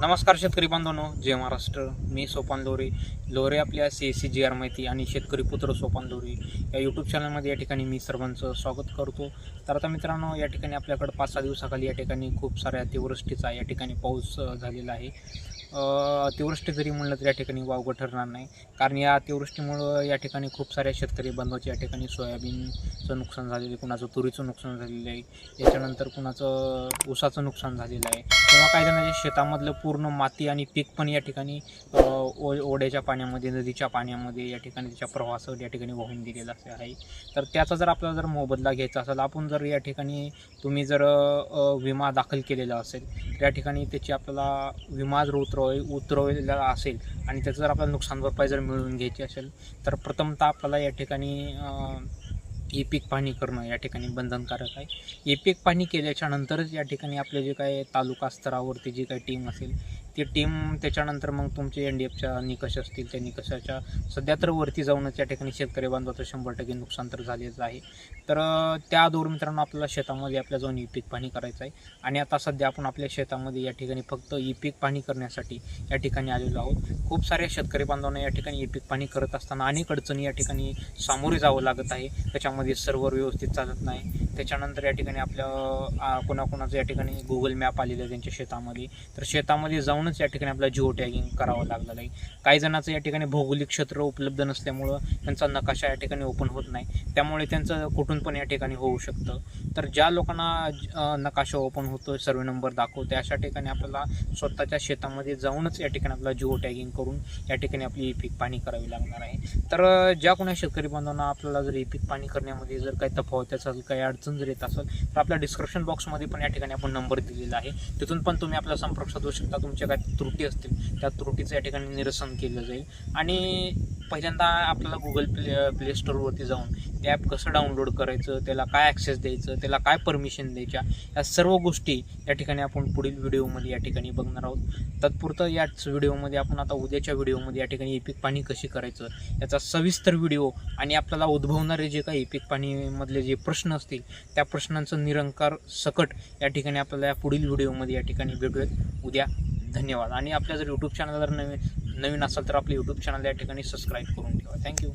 नमस्कार शेतकरी बांधवांनो जय महाराष्ट्र. मी सोपान लोरे. लोरे आपल्या C S C G R माहिती आणि शेतकरी पुत्र सोपान लोरे. या यूट्यूब चॅनलमध्ये या ठिकाणी मी सर्वांचं स्वागत करतो. तर आता मित्रांनो या ठिकाणी आपल्याकडं पाच सहा दिवसाखाली या ठिकाणी खूप साऱ्या अतिवृष्टीचा या ठिकाणी पाऊस झालेला आहे. अतिवृष्टी जरी म्हणलं तर या ठिकाणी वावगं ठरणार नाही. कारण या अतिवृष्टीमुळं या ठिकाणी खूप साऱ्या शेतकरी बांधवाच्या या ठिकाणी सोयाबीनचं नुकसान झालेलं आहे कुणाचं तुरीचं नुकसान झालेलं आहे याच्यानंतर कुणाचं ऊसाचं नुकसान झालेलं आहे. किंवा काही जणांच्या शेतामधलं पूर्ण माती आणि पीक पण या ठिकाणी ओ ओढ्याच्या पाण्यामध्ये नदीच्या पाण्यामध्ये या ठिकाणी त्याच्या प्रवासावर या ठिकाणी वाहून दिलेला असे आहे. तर त्याचा जर आपल्याला जर मोबदला घ्यायचा असेल आपण जर या ठिकाणी तुम्ही जर विमा दाखल केलेला असेल तर या ठिकाणी त्याची आपल्याला विमा जर उतरव उतरवलेला असेल आणि त्याचं जर आपल्याला नुकसान भरपाई जर मिळवून घ्यायची असेल तर प्रथमतः आपल्याला या ठिकाणी ई पीक पाहणी करणं या ठिकाणी बंधनकारक आहे. ई पीक पाहणी केल्याच्या नंतरच या ठिकाणी आपले जे काय तालुका स्तरावरती जी काही टीम असेल ती टीम त्याच्यानंतर मग तुमचे एन डी एफच्या निकष असतील त्या निकषाच्या सध्या तर वरती जाऊनच या ठिकाणी शेतकरी बांधवाचं शंभर टक्के नुकसान तर झालेलं आहे. तर त्या दोर मित्रांनो आपल्याला शेतामध्ये आपल्या जाऊन ई पीक पाणी करायचं आहे. आणि आता सध्या आपण आपल्या शेतामध्ये या ठिकाणी फक्त ई पीक पाणी करण्यासाठी या ठिकाणी आलेलो आहोत. खूप साऱ्या शेतकरी बांधवांना या ठिकाणी ई पीक पाणी करत असताना अनेक अडचणी या ठिकाणी सामोरे जावं लागत आहे. त्याच्यामध्ये सर्व्हर व्यवस्थित चालत नाही. त्याच्यानंतर या ठिकाणी आपल्या कोणाकोणाचं या ठिकाणी गुगल मॅप आलेलं आहे त्यांच्या शेतामध्ये. तर शेतामध्ये जाऊनच या ठिकाणी आपल्याला जिओ टॅगिंग करावं लागलेलं आहे. काही जणांचं या ठिकाणी भौगोलिक क्षेत्र उपलब्ध नसल्यामुळं त्यांचा नकाशा या ठिकाणी ओपन होत नाही. त्यामुळे त्यांचं कुठून पण या ठिकाणी होऊ शकतं. तर ज्या लोकांना नकाशा ओपन होतो सर्वे नंबर दाखवते अशा ठिकाणी आपल्याला स्वतःच्या शेतामध्ये जाऊनच या ठिकाणी आपल्याला जिओ टॅगिंग करून या ठिकाणी आपली पीक पाणी करावी लागणार आहे. तर ज्या कोणा शेतकरी बांधवांना आपल्याला जर पीक पाणी करण्यामध्ये जर काही तफावत असेल काही अडचण जर येत असेल तर आपल्या डिस्क्रिप्शन बॉक्समध्ये पण या ठिकाणी आपण नंबर दिलेला आहे. तिथून पण तुम्ही आपला संपर्क साधू शकता. तुमच्या काही त्रुटी असतील त्या त्रुटीचं या ठिकाणी निरसन केलं जाईल. आणि पहिल्यांदा आपल्याला गुगल प्ले प्ले स्टोअरवरती जाऊन ते ॲप कसं डाउनलोड करायचं त्याला काय ॲक्सेस द्यायचं त्याला काय परमिशन द्यायच्या या सर्व गोष्टी या ठिकाणी आपण पुढील व्हिडिओमध्ये या ठिकाणी बघणार आहोत. तत्पुरतं याच व्हिडिओमध्ये आपण आता उद्याच्या व्हिडिओमध्ये या ठिकाणी एपिक पाणी कशी करायचं याचा सविस्तर व्हिडिओ आणि आपल्याला उद्भवणारे जे काही एपिक पाणीमधले जे प्रश्न असतील त्या प्रश्नांचं निरंकार सकट या ठिकाणी आपल्याला या पुढील व्हिडिओमध्ये या ठिकाणी भेटूयात उद्या धन्यवाद. आणि आपल्या जर यूट्यूब चॅनल जर नवीन नवीन असाल तर आपलं यूट्यूब चॅनल या ठिकाणी सबस्क्राईब करून ठेवा. थँक्यू